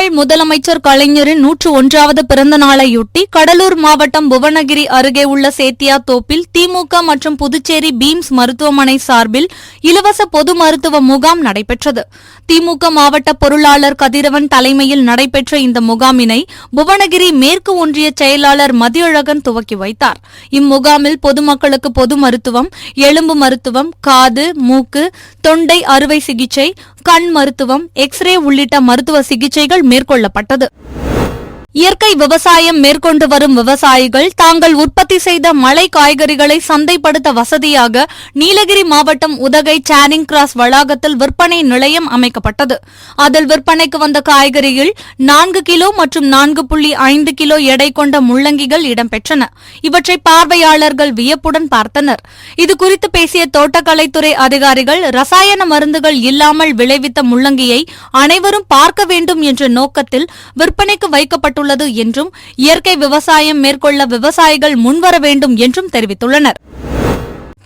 முன்னாள் முதலமைச்சர் கலைஞரின் நூற்று ஒன்றாவது பிறந்த நாளையொட்டி கடலூர் மாவட்டம் புவனகிரி அருகே உள்ள சேத்தியா தோப்பில் திமுக மற்றும் புதுச்சேரி பீம்ஸ் மருத்துவமனை சார்பில் இலவச பொது மருத்துவ முகாம் நடைபெற்றது. திமுக மாவட்ட பொருளாளர் கதிரவன் தலைமையில் நடைபெற்ற இந்த முகாமினை புவனகிரி மேற்கு ஒன்றிய செயலாளர் மதியழகன் துவக்கி வைத்தார். இம்முகாமில் பொதுமக்களுக்கு பொது மருத்துவம் எலும்பு மருத்துவம் காது மூக்கு தொண்டை அறுவை சிகிச்சை கண் மருத்துவம் எக்ஸ்ரே உள்ளிட்ட மருத்துவ சிகிச்சைகள் மேற்கொள்ளப்பட்டது. இயற்கை விவசாயம் மேற்கொண்டு வரும் விவசாயிகள் தாங்கள் உற்பத்தி செய்த மலை காய்கறிகளை சந்தைப்படுத்த வசதியாக நீலகிரி மாவட்டம் உதகை சேனிங் கிராஸ் வளாகத்தில் விற்பனை நிலையம் அமைக்கப்பட்டது. அதில் விற்பனைக்கு வந்த காய்கறியில் நான்கு கிலோ மற்றும் நான்கு புள்ளி ஐந்து கிலோ எடை கொண்ட முள்ளங்கிகள் இடம்பெற்றன. இவற்றை பார்வையாளர்கள் வியப்புடன் பார்த்தனர். இதுகுறித்து பேசிய தோட்டக்கலைத்துறை அதிகாரிகள் ரசாயன மருந்துகள் இல்லாமல் விளைவித்த முள்ளங்கியை அனைவரும் பார்க்க வேண்டும் என்ற நோக்கத்தில் விற்பனைக்கு வைக்கப்பட்டுள்ளது என்றும் இயற்கை விவசாயம் மேற்கொள்ள விவசாயிகள் முன்வர வேண்டும் என்றும் தெரிவித்துள்ளனர்.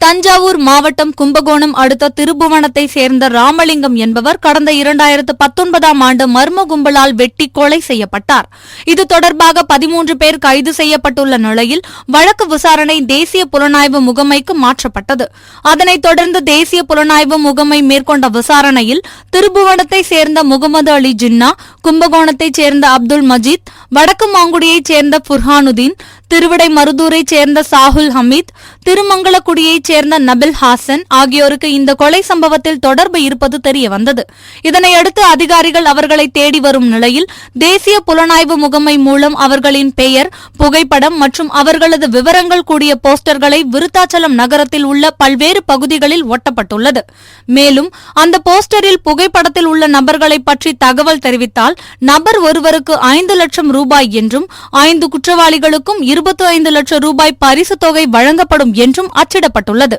தஞ்சாவூர் மாவட்டம் கும்பகோணம் அடுத்த திருபுவனத்தை சேர்ந்த ராமலிங்கம் என்பவர் கடந்த இரண்டாயிரத்து பத்தொன்பதாம் ஆண்டு மர்ம கும்பலால் வெட்டி கொலை செய்யப்பட்டார். இது தொடர்பாக பதிமூன்று பேர் கைது செய்யப்பட்டுள்ள நிலையில் வழக்கு விசாரணை தேசிய புலனாய்வு முகமைக்கு மாற்றப்பட்டது. அதனைத் தொடர்ந்து தேசிய புலனாய்வு முகமை மேற்கொண்ட விசாரணையில் திருபுவனத்தை சேர்ந்த முகமது அலி ஜின்னா கும்பகோணத்தைச் சேர்ந்த அப்துல் மஜீத் வடக்கு மாங்குடியைச் சேர்ந்த ஃபுர்ஹானுதீன் திருவிடை மருதூரைச் சேர்ந்த சாகுல் ஹமீத் திருமங்கலக்குடியைச் சேர்ந்த நபில் ஹாசன் ஆகியோருக்கு இந்த கொலை சம்பவத்தில் தொடர்பு இருப்பது தெரியவந்தது. இதனையடுத்து அதிகாரிகள் அவர்களை தேடி வரும் நிலையில் தேசிய புலனாய்வு முகமை மூலம் அவர்களின் பெயர் புகைப்படம் மற்றும் அவர்களது விவரங்கள் கூடிய போஸ்டர்களை விருத்தாச்சலம் நகரத்தில் உள்ள பல்வேறு பகுதிகளில் ஒட்டப்பட்டுள்ளது. மேலும் அந்த போஸ்டரில் புகைப்படத்தில் உள்ள நபர்களை பற்றி தகவல் தெரிவித்தால் நபர் ஒருவருக்கு ஐந்து லட்சம் ரூபாய் என்றும் ஐந்து குற்றவாளிகளுக்கும் இருபத்தி ஐந்து லட்சம் ரூபாய் பரிசு தொகை வழங்கப்படும் என்றும் அச்சிடப்பட்டுள்ளது.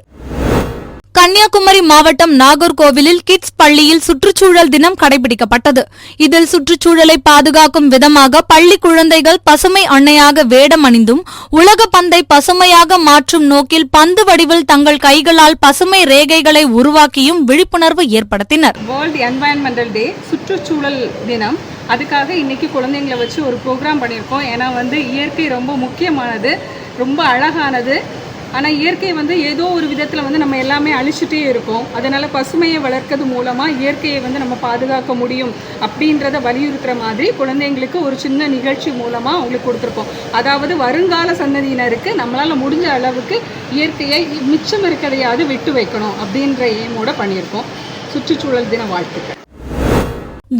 கன்னியாகுமரி மாவட்டம் நாகர்கோவிலில் கிட்ஸ் பள்ளியில் சுற்றுச்சூழல் தினம் கடைபிடிக்கப்பட்டது. இதில் சுற்றுச்சூழலை பாதுகாக்கும் விதமாக பள்ளி குழந்தைகள் பசுமை அன்னையாக வேடம் அணிந்தும் உலக பந்தை பசுமையாக மாற்றும் நோக்கில் பந்து வடிவில் தங்கள் கைகளால் பசுமை ரேகைகளை உருவாக்கியும் விழிப்புணர்வு ஏற்படுத்தினர். வேர்ல்டு என்வாயன்மெண்டல் டே சுற்றுச்சூழல் தினம். அதுக்காக இன்னைக்கு குழந்தைங்களை வச்சு ஒரு ப்ரோக்ராம் பண்ணியிருக்கோம். ஏன்னா வந்து இயற்கை ரொம்ப முக்கியமானது ரொம்ப அழகானது. ஆனால் இயற்கை வந்து ஏதோ ஒரு விதத்தில் வந்து நம்ம எல்லாமே அழிச்சிட்டே இருக்கோம். அதனால் பசுமையை வளர்க்கறது மூலமாக இயற்கையை வந்து நம்ம பாதுகாக்க முடியும் அப்படின்றத வலியுறுத்துகிற மாதிரி குழந்தைங்களுக்கு ஒரு சின்ன நிகழ்ச்சி மூலமாக அவங்களுக்கு கொடுத்துருக்கோம். அதாவது வருங்கால சந்ததியினருக்கு நம்மளால் முடிஞ்ச அளவுக்கு இயற்கையை மிச்சம் இருக்கிறதையாவது விட்டு வைக்கணும் அப்படின்ற எய்மோட பண்ணியிருக்கோம். சுற்றுச்சூழல் தின வாழ்த்துக்கள்.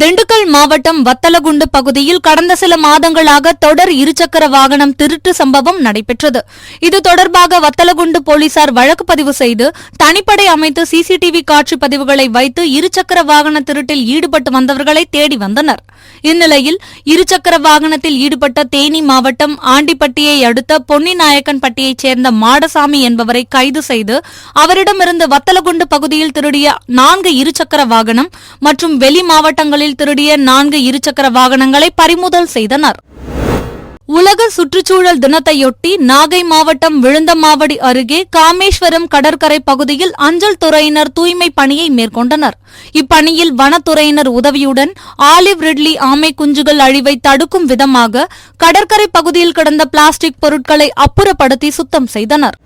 திண்டுக்கல் மாவட்டம் வத்தலகுண்டு பகுதியில் கடந்த சில மாதங்களாக தொடர் இருசக்கர வாகனம் திருட்டு சம்பவம் நடைபெற்றது. இது தொடர்பாக வத்தலகுண்டு போலீசார் வழக்கு பதிவு செய்து தனிப்படை அமைத்து சிசிடிவி காட்சி பதிவுகளை வைத்து இருசக்கர வாகன திருட்டில் ஈடுபட்டு வந்தவர்களை தேடி வந்தனர். இந்நிலையில் இருசக்கர வாகனத்தில் ஈடுபட்ட தேனி மாவட்டம் ஆண்டிப்பட்டியை அடுத்த பொன்னிநாயக்கன்பட்டியைச் சேர்ந்த மாடசாமி என்பவரை கைது செய்து அவரிடமிருந்து வத்தலகுண்டு பகுதியில் திருடிய நான்கு இருசக்கர வாகனம் மற்றும் வெளி மாவட்டங்களில் திருடிய நான்கு இருசக்கர வாகனங்களை பறிமுதல் செய்தனர். உலக சுற்றுச்சூழல் தினத்தையொட்டி நாகை மாவட்டம் விழுந்தமாவடி அருகே காமேஸ்வரம் கடற்கரை பகுதியில் அஞ்சல் துறையினர் தூய்மை பணியை மேற்கொண்டனர். இப்பணியில் வனத்துறையினர் உதவியுடன் ஆலிவ் ரிட்லி ஆமை குஞ்சுகள் அழிவை தடுக்கும் விதமாக கடற்கரை பகுதியில் கிடந்த பிளாஸ்டிக் பொருட்களை அப்புறப்படுத்தி சுத்தம் செய்தனர்.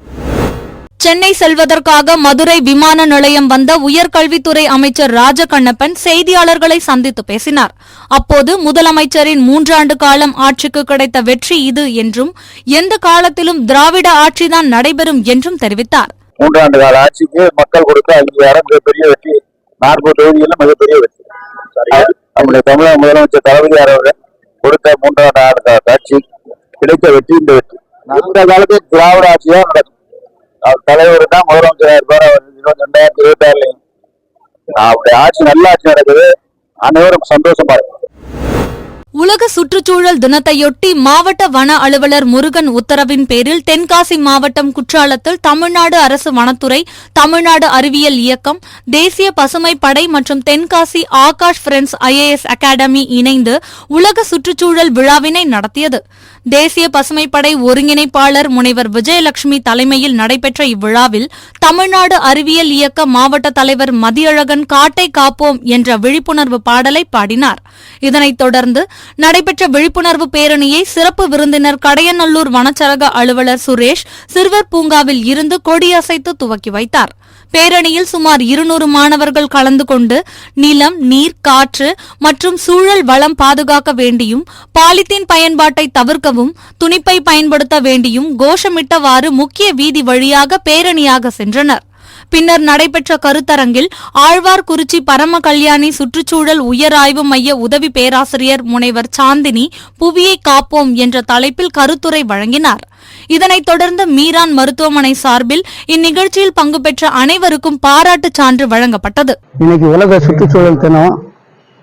சென்னை செல்வதற்காக மதுரை விமான நிலையம் வந்த உயர்கல்வித்துறை அமைச்சர் ராஜகண்ணப்பன் செய்தியாளர்களை சந்தித்து பேசினார். அப்போது முதலமைச்சரின் மூன்றாண்டு காலம் ஆட்சிக்கு கிடைத்த வெற்றி இது என்றும் எந்த காலத்திலும் திராவிட ஆட்சிதான் நடைபெறும் என்றும் தெரிவித்தார். மூன்றாண்டு கால ஆட்சிக்கு மக்கள் கொடுத்த அங்கீகாரம் மிகப்பெரிய வெற்றி. நாற்பது தொகுதிகளில் மிகப்பெரிய வெற்றி. நம்முடைய தமிழக முதலமைச்சர் தளபதியார் அவர்கள் கொடுத்த மூன்றாண்டு ஆண்டு கால ஆட்சி கிடைத்த வெற்றி. இந்த வெற்றி இந்த காலத்தில் திராவிட ஆட்சி தான் நடக்கும். தலைவர் தான் முதலமைச்சராக இருப்பார் அவர் இருபத்தி ரெண்டாயிரத்தி இருபத்தி ஆறுலையும் அப்படி ஆட்சி நல்ல ஆட்சி நடக்குது. அனைவரும் சந்தோஷமா இருக்கும் உலக சுற்றுச்சூழல் தினத்தையொட்டி மாவட்ட வன அலுவலர் முருகன் உத்தரவின் பேரில் தென்காசி மாவட்டம் குற்றாலத்தில் தமிழ்நாடு அரசு வனத்துறை தமிழ்நாடு அறிவியல் இயக்கம் தேசிய பசுமை படை மற்றும் Tenkasi Akash friends IAS academy இணைந்து உலக சுற்றுச்சூழல் விழாவினை நடத்தியது. தேசிய பசுமைப்படை ஒருங்கிணைப்பாளர் முனைவர் விஜயலட்சுமி தலைமையில் நடைபெற்ற இவ்விழாவில் தமிழ்நாடு அறிவியல் இயக்க மாவட்ட தலைவர் மதியழகன் காட்டை காப்போம் என்ற விழிப்புணர்வு பாடலை பாடினார். இதனைத் தொடர்ந்து நடைபெற்ற விழிப்புணர்வு பேரணியை சிறப்பு விருந்தினர் கடையநல்லூர் வனச்சரக அலுவலர் சுரேஷ் சிறுவர் பூங்காவில் இருந்து கொடியசைத்து துவக்கி வைத்தார். பேரணியில் சுமார் இருநூறு மாணவர்கள் கலந்து கொண்டு நிலம் நீர் காற்று மற்றும் சூழல் வளம் பாதுகாக்க வேண்டியும் பாலித்தீன் பயன்பாட்டை தவிர்க்கவும் துணிப்பை பயன்படுத்த வேண்டியும் கோஷமிட்டவாறு முக்கிய வீதி வழியாக பேரணியாக சென்றனர். பின்னர் நடைபெற்ற கருத்தரங்கில் ஆழ்வார்குறிச்சி பரம கல்யாணி சுற்றுச்சூழல் உயராய்வு மைய உதவி பேராசிரியர் முனைவர் சாந்தினி புவியை காப்போம் என்ற தலைப்பில் கருத்துரை வழங்கினார். இதனைத் தொடர்ந்து மீரான் மருத்துவமனை சார்பில் இந்நிகழ்ச்சியில் பங்கு பெற்ற அனைவருக்கும் பாராட்டுச் சான்று வழங்கப்பட்டது. இன்னைக்கு உலக சுற்றுச்சூழல் தினம்.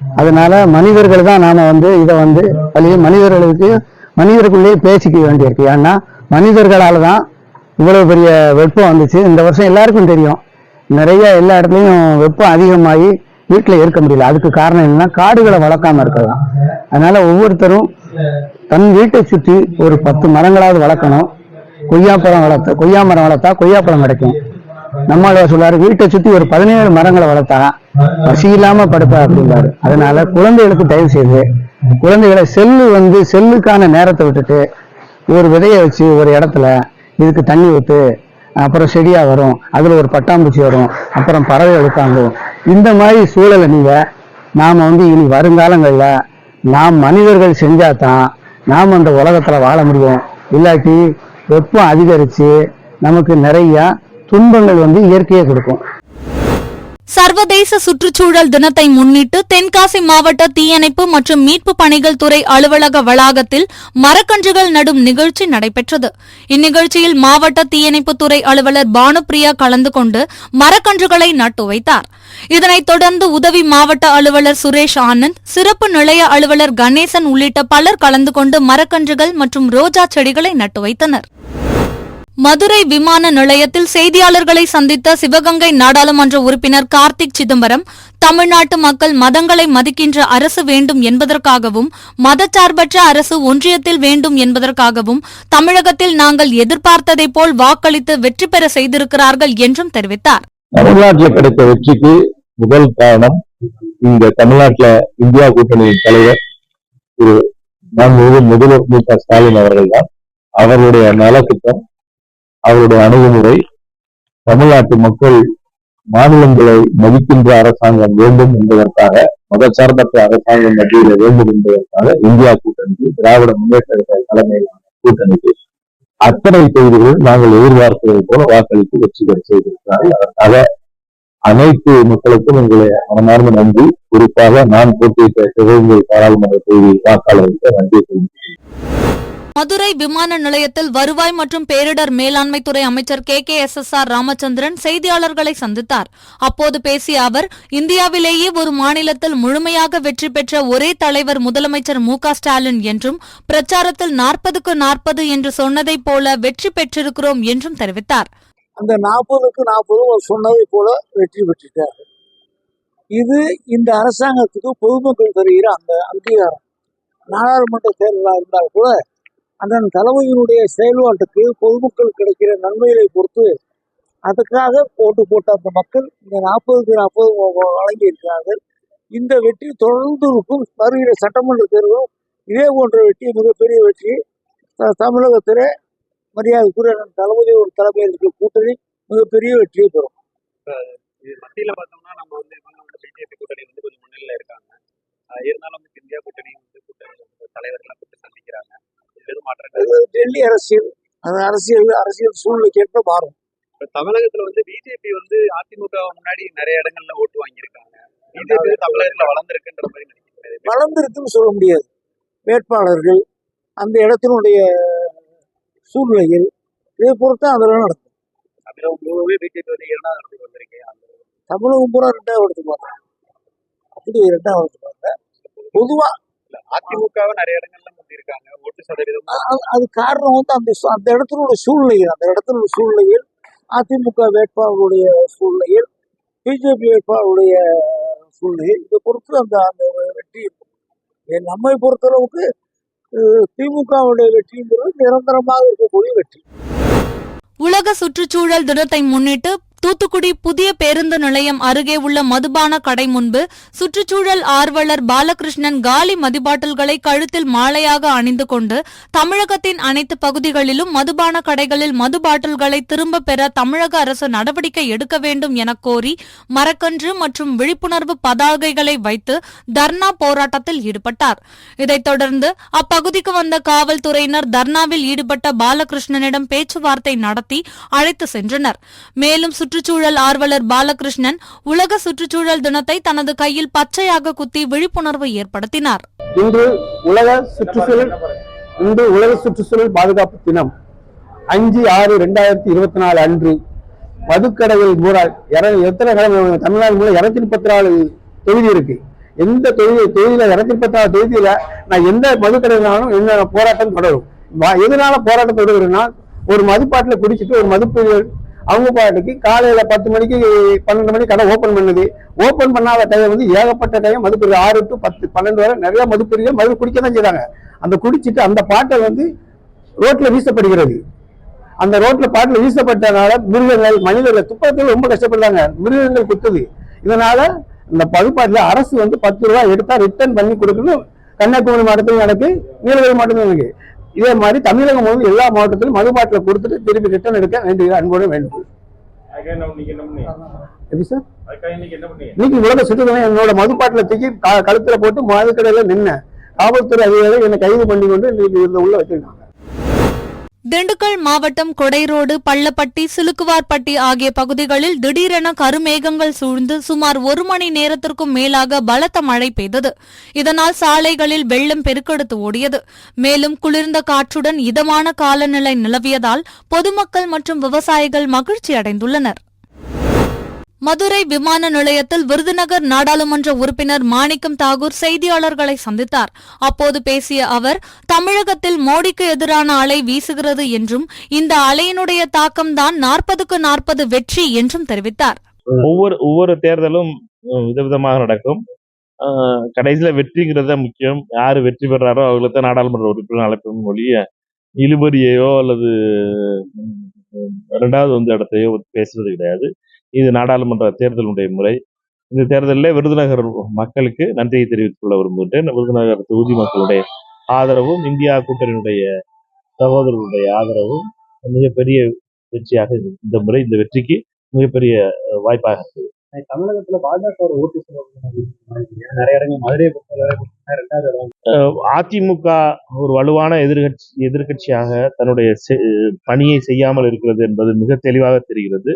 அதனால மனிதர்கள் தான் நாம வந்து இதை வந்து அதுலயும் மனிதர்களுக்கு மனிதர்களுக்குள்ளேயே பேசிக்க வேண்டியிருக்கு. ஏன்னா மனிதர்களால தான் இவ்வளவு பெரிய வெப்பம் வந்துச்சு. இந்த வருஷம் எல்லாருக்கும் தெரியும். நிறைய எல்லா இடத்துலையும் வெப்பம் அதிகமாகி வீட்டில் இருக்க முடியல. அதுக்கு காரணம் என்னன்னா காடுகளை வளர்க்காம இருக்கலாம் அதனால ஒவ்வொருத்தரும் தன் வீட்டை சுற்றி ஒரு பத்து மரங்களாவது வளர்க்கணும். கொய்யாப்பழம் வளர்த்த கொய்யா மரம் வளர்த்தா கொய்யாப்பழம் கிடைக்கும். நம்மளால சொல்றாரு வீட்டை சுத்தி ஒரு பதினேழு மரங்களை வளர்த்தா பசி இல்லாம படுப்பா அப்படின்றாரு அதனால குழந்தைகளுக்கு தயவு செய்து குழந்தைகளை செல்லு வந்து செல்லுக்கான நேரத்தை விட்டுட்டு ஒரு விதையை வச்சு ஒரு இடத்துல இதுக்கு தண்ணி ஊத்து அப்புறம் செடியா வரும் அதுல ஒரு பட்டாம்பூச்சி வரும் அப்புறம் பறவை தாங்கும் இந்த மாதிரி சூழலை நீங்க நாம வந்து இனி வருங்காலங்கள்ல நாம் மனிதர்கள் செஞ்சாதான் நாம் அந்த உலகத்தில் வாழ முடியும். இல்லாட்டி வெப்பம் அதிகரித்து நமக்கு நிறையா துன்பங்கள் வந்து இயற்கையை கொடுக்கும். சர்வதேச சுற்றுச்சூழல் தினத்தை முன்னிட்டு தென்காசி மாவட்ட தீயணைப்பு மற்றும் மீட்பு பணிகள் துறை அலுவலக வளாகத்தில் மரக்கன்றுகள் நடும் நிகழ்ச்சி நடைபெற்றது. இந்நிகழ்ச்சியில் மாவட்ட தீயணைப்பு துறை அலுவலர் பானுப்பிரியா கலந்து கொண்டு மரக்கன்றுகளை நட்டு வைத்தார். இதனைத் தொடர்ந்து உதவி மாவட்ட அலுவலர் சுரேஷ் ஆனந்த் சிறப்பு நிலைய அலுவலர் கணேசன் உள்ளிட்ட பலர் கலந்து கொண்டு மரக்கன்றுகள் மற்றும் ரோஜா செடிகளை நட்டு வைத்தனர். மதுரை விமான நிலையத்தில் செய்தியாளர்களை சந்தித்த சிவகங்கை நாடாளுமன்ற உறுப்பினர் கார்த்திக் சிதம்பரம் தமிழ்நாட்டு மக்கள் மதங்களை மதிக்கின்ற அரசு வேண்டும் என்பதற்காகவும் மதச்சார்பற்ற அரசு ஒன்றியத்தில் வேண்டும் என்பதற்காகவும் தமிழகத்தில் நாங்கள் எதிர்பார்த்ததை போல் வாக்களித்து வெற்றி பெற செய்திருக்கிறார்கள் என்றும் தெரிவித்தார். தமிழ்நாட்டில் கிடைத்த வெற்றிக்கு முதல் காரணம் இந்த தமிழ்நாட்டில் இந்தியா கூட்டணியின் தலைவர் திரு முதல்வர் மு க ஸ்டாலின் அவர்கள் தான் அவருடைய நலத்திட்டம் அவருடைய அணுகுமுறை தமிழ்நாட்டு மக்கள் மாநிலங்களை மதிக்கின்ற அரசாங்கம் வேண்டும் என்பதற்காக மதச்சார்பற்ற அரசாங்கம் மத்தியில் வேண்டும் என்பதற்காக இந்தியா கூட்டணிக்கு திராவிட முன்னேற்ற தலைமையிலான கூட்டணிக்கு அத்தனை தொகுதிகளும் நாங்கள் எதிர்பார்த்ததை போல வாக்களித்து வெற்றி பெற செய்திருக்கிறார்கள். அதற்காக அனைத்து மக்களுக்கும் உங்களை மனமார்ந்த நன்றி. குறிப்பாக நான் போட்டியிட்ட சிவகங்கை பாராளுமன்ற தொகுதி வாக்காளர்களுக்கு நன்றி தெரிவிக்கிறேன். மதுரை விமான நிலையத்தில் வருவாய் மற்றும் பேரிடர் மேலாண்மை துறை அமைச்சர் K. K. S. S. R. Ramachandran செய்தியாளர்களை சந்தித்தார். அப்போது பேசிய அவர் இந்தியாவிலேயே ஒரு மாநிலத்தில் முழுமையாக வெற்றி பெற்ற ஒரே தலைவர் முதலமைச்சர் மு. ஸ்டாலின் என்றும் பிரச்சாரத்தில் நாற்பதுக்கு நாற்பது என்று சொன்னதைப் போல வெற்றி பெற்றிருக்கிறோம் என்றும் தெரிவித்தார். அந்த நாற்பதுக்கு நாற்பது சொன்னதை போல வெற்றி பெற்றிருக்கார் இது இந்த அரசாங்கத்துக்கு பொதுமக்கள் தருகிற அந்த அங்கீகாரம். நாடாளுமன்ற தேர்தலாக இருந்தால் கூட அதன் தலைமையினுடைய செயல்பாட்டுக்கு பொதுமக்கள் கிடைக்கிற நன்மைகளை பொறுத்து அதுக்காக ஓட்டு போட்ட அந்த மக்கள் இந்த நாற்பதுக்கு நாற்பது வழங்கி இருக்கிறார்கள் இந்த வெற்றி தொடர்ந்து இருக்கும் வருகிற சட்டமன்ற தேர்வும் இதே போன்ற வெற்றி மிகப்பெரிய வெற்றி தமிழகத்தில் மரியாதைக்குரிய தளபதி ஒரு தலைமையில் இருக்கிற கூட்டணி மிகப்பெரிய வெற்றியை பெறும். இது பார்த்தோம்னா நம்ம வந்து பிஜேபி கூட்டணி வந்து கொஞ்சம் முன்னிலையில் இருக்காங்க. இருந்தாலும் வந்து இந்தியா கூட்டணி வந்து கூட்டணி தலைவர்கள்லாம் தலைவர்களை கூட்டு சந்திக்கிறாங்க. இதுல எதுவும் மாற்றங்கள் அது டெல்லி அரசியல் அந்த அரசியல் அரசியல் சூழ்நிலைக்கு ஏற்ப மாறும். இப்ப தமிழகத்துல வந்து பிஜேபி வந்து அதிமுக முன்னாடி நிறைய இடங்கள்ல ஓட்டு வாங்கியிருக்காங்க. பிஜேபி தமிழகத்துல வளர்ந்துருக்குன்ற மாதிரி வளர்ந்திருக்குன்னு சொல்ல முடியாது. வேட்பாளர்கள் அந்த இடத்தினுடைய சூழ்நிலைகள் இதை பொறுத்து அதெல்லாம் நடக்கும். தமிழகம் முழுவதுமே பிஜேபி வந்து இரண்டாவது இடத்துக்கு வந்திருக்கு அந்த தமிழகம் பூரா ரெண்டாவது எடுத்து பார்த்தேன் அப்படி ரெண்டாவது எடுத்து பார்த்தேன் பொதுவா இல்ல, அதிமுகவை நிறைய இடங்கள்ல முந்திருக்காங்க ஓட்டு சதவீதம் அது- காரணம் வந்து அந்த அந்த இடத்தினோட சூழ்நிலைகள் அந்த இடத்தினோட சூழ்நிலைகள் அதிமுக வேட்பாளருடைய சூழ்நிலைகள் பிஜேபி வேட்பாளருடைய சூழ்நிலை இதை பொறுத்து அந்த அந்த வெற்றி இருக்கும். நம்மை பொறுத்தளவுக்கு திமுகவுடைய வெற்றிங்கிறது நிரந்தரமாக இருக்கக்கூடிய வெற்றி. உலக சுற்றுச்சூழல் தினத்தை முன்னிட்டு தூத்துக்குடி புதிய பேருந்து நிலையம் அருகே உள்ள மதுபான கடை முன்பு சுற்றுச்சூழல் ஆர்வலர் பாலகிருஷ்ணன் காலி மதுபாட்டில்களை கழுத்தில் மாலையாக அணிந்து கொண்டு தமிழகத்தின் அனைத்து பகுதிகளிலும் மதுபான கடைகளில் மது பாட்டில்களை திரும்ப பெற தமிழக அரசு நடவடிக்கை எடுக்க வேண்டும் என கோரி மரக்கன்று மற்றும் விழிப்புணர்வு பதாகைகளை வைத்து தர்ணா போராட்டத்தில் ஈடுபட்டார். இதைத் தொடர்ந்து அப்பகுதிக்கு வந்த காவல்துறையினர் தர்ணாவில் ஈடுபட்ட பாலகிருஷ்ணனிடம் பேச்சுவார்த்தை நடத்தி அழைத்து சென்றனர். மேலும் சுற்றுச்சூழல் ஆர்வலர் பாலகிருஷ்ணன் உலக சுற்றுச்சூழல் தினத்தை தனது கையில் பச்சையாக குத்தி விழிப்புணர்வு ஏற்படுத்தினார். இன்று உலக சுற்றுச்சூழல் இன்று உலக சுற்றுச்சூழல் பாதுகாப்பு தினம். அஞ்சு ஆறு ரெண்டாயிரத்தி இருபத்தி நாலு அன்று மதுக்கடைகள் மூடா எத்தனை கடை தமிழ்நாடு மூலம் இருநூத்தி முப்பத்தி நாலு தொகுதி இருக்கு. எந்த தொகுதி தொகுதியில இருநூத்தி முப்பத்தி நாலு தொகுதியில நான் எந்த மதுக்கடைனாலும் என்ன போராட்டம் தொடரும். எதனால போராட்டம் தொடருன்னா ஒரு மதுப்பாட்டில் குடிச்சிட்டு ஒரு மதுப்பு அவங்க பாட்டுக்கு காலையில பத்து மணிக்கு பன்னெண்டு மணிக்கு கடை ஓபன் பண்ணுது. ஓபன் பண்ணாத டைம் வந்து ஏகப்பட்ட டைம் மதுப்பிரிவு. ஆறு டு பத்து பன்னெண்டு வரை நிறைய மதுப்பிரிவு மது குடிக்க தான் செய்றாங்க. அந்த குடிச்சிட்டு அந்த பாட்டை வந்து ரோட்ல வீசப்படுகிறது. அந்த ரோட்ல பாட்டில் வீசப்பட்டனால மிருகங்கள் மனிதர்கள் துப்பத்தில் ரொம்ப கஷ்டப்படுறாங்க. மிருகங்கள் குத்துது. இதனால இந்த பகுப்பாட்டில் அரசு வந்து பத்து ரூபாய் எடுத்தா ரிட்டர்ன் பண்ணி கொடுக்கணும். கன்னியாகுமரி மாவட்டத்திலும் நடக்கு நீலகிரி மாவட்டத்திலும் இருக்கு இதே மாதிரி தமிழகம் முழுவதும் எல்லா மாவட்டத்திலும் மதுபாட்டில் கொடுத்துட்டு திருப்பி ரிட்டர்ன் எடுக்க வேண்டிய அன்போடு வேண்டும் எப்படி சார் இன்னைக்கு உலக சுற்றுலா என்னோட மதுப்பாட்டில தூக்கி கழுத்துல போட்டு மதுக்கடையில நின்னேன். காவல்துறை அதிகாரிகள் என்னை கைது பண்ணி கொண்டு இன்னைக்கு இந்த உள்ள வச்சிருக்காங்க. திண்டுக்கல் மாவட்டம் கொடைரோடு பள்ளப்பட்டி சிலுக்குவார்பட்டி ஆகிய பகுதிகளில் திடீரென கருமேகங்கள் சூழ்ந்து சுமார் ஒரு மணி நேரத்திற்கும் மேலாக பலத்த மழை பெய்தது. இதனால் சாலைகளில் வெள்ளம் பெருக்கெடுத்து ஓடியது. மேலும் குளிர்ந்த காற்றுடன் இதமான காலநிலை நிலவியதால் பொதுமக்கள் மற்றும் விவசாயிகள் மகிழ்ச்சி அடைந்துள்ளனர் மதுரை விமான நிலையத்தில் விருதுநகர் நாடாளுமன்ற உறுப்பினர் மாணிக்கம் தாகூர் செய்தியாளர்களை சந்தித்தார். அப்போது பேசிய அவர் தமிழகத்தில் மோடிக்கு எதிரான அலை வீசுகிறது என்றும் இந்த அலையினுடைய தாக்கம்தான் நாற்பதுக்கு நாற்பது வெற்றி என்றும் தெரிவித்தார். ஒவ்வொரு ஒவ்வொரு தேர்தலும் விதவிதமாக நடக்கும். கடைசியில வெற்றிங்கிறது தான் முக்கியம். யாரு வெற்றி பெறாரோ அவங்களுக்கு தான் நாடாளுமன்ற உறுப்பினர் அழைப்பும் ஒழிய இழுபறியையோ அல்லது இரண்டாவது வந்து இடத்தையோ பேசுறது கிடையாது. இது நாடாளுமன்ற தேர்தலுடைய முறை. இந்த தேர்தலில் விருதுநகர் மக்களுக்கு நன்றியை தெரிவித்துக் கொள்ள விரும்புகின்றேன். விருதுநகர் தொகுதி மக்களுடைய ஆதரவும் இந்தியா கூட்டணியுடைய சகோதரர்களுடைய ஆதரவும் மிகப்பெரிய வெற்றியாக இந்த முறை இந்த வெற்றிக்கு மிகப்பெரிய வாய்ப்பாக இருக்குது. தமிழகத்துல பாஜக ஓட்டு நிறைய இடங்கள் மதுரையை அதிமுக ஒரு வலுவான எதிர்கட்சி எதிர்க்கட்சியாக தன்னுடைய பணியை செய்யாமல் இருக்கிறது என்பது மிக தெளிவாக தெரிகிறது.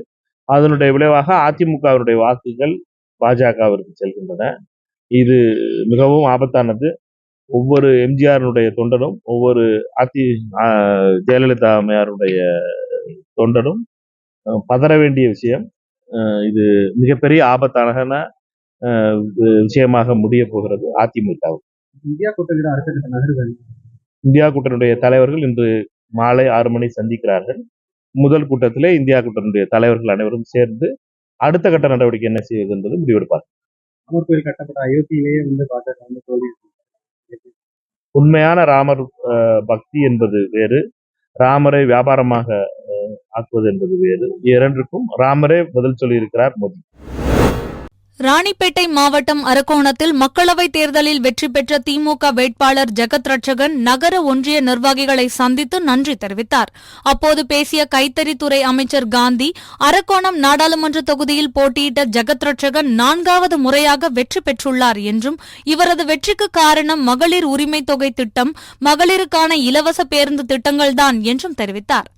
அதனுடைய விளைவாக அதிமுகவினுடைய வாக்குகள் பாஜகவிற்கு செல்கின்றன. இது மிகவும் ஆபத்தானது. ஒவ்வொரு எம்ஜிஆருடைய தொண்டனும் ஒவ்வொரு அதி ஜெயலலிதா அம்மையாருடைய தொண்டனும் பதற வேண்டிய விஷயம். இது மிகப்பெரிய ஆபத்தான விஷயமாக முடிய போகிறது அதிமுக இந்தியா கூட்டணியோட அடுத்த கட்ட நகர்வு இந்தியா கூட்டணியுடைய தலைவர்கள் இன்று மாலை ஆறு மணி சந்திக்கிறார்கள். முதல் கூட்டத்திலே இந்தியா கூட்டணியுடைய தலைவர்கள் அனைவரும் சேர்ந்து அடுத்த கட்ட நடவடிக்கை என்ன செய்வது என்பது முடிவெடுப்பார் அமர் கோயில் கட்டப்பட்ட அயோத்தியிலேயே வந்து வந்து தோல்வி உண்மையான ராமர் பக்தி என்பது வேறு. ராமரை வியாபாரமாக ஆக்குவது என்பது வேறு. இரண்டுக்கும் ராமரே பதில் சொல்லியிருக்கிறார் மோடி. ராணிப்பேட்டை மாவட்டம் அரக்கோணத்தில் மக்களவைத் தேர்தலில் வெற்றி பெற்ற திமுக வேட்பாளர் ஜெகத் ரட்சகன் நகர ஒன்றிய நிர்வாகிகளை சந்தித்து நன்றி தெரிவித்தார். அப்போது பேசிய கைத்தறித்துறை அமைச்சர் காந்தி அரக்கோணம் நாடாளுமன்ற தொகுதியில் போட்டியிட்ட ஜெகத் ரட்சகன் நான்காவது முறையாக வெற்றி பெற்றுள்ளார் என்றும் இவரது வெற்றிக்கு காரணம் மகளிர் உரிமை தொகை திட்டம் மகளிருக்கான இலவச பேருந்து திட்டங்கள்தான் என்றும் தெரிவித்தார்.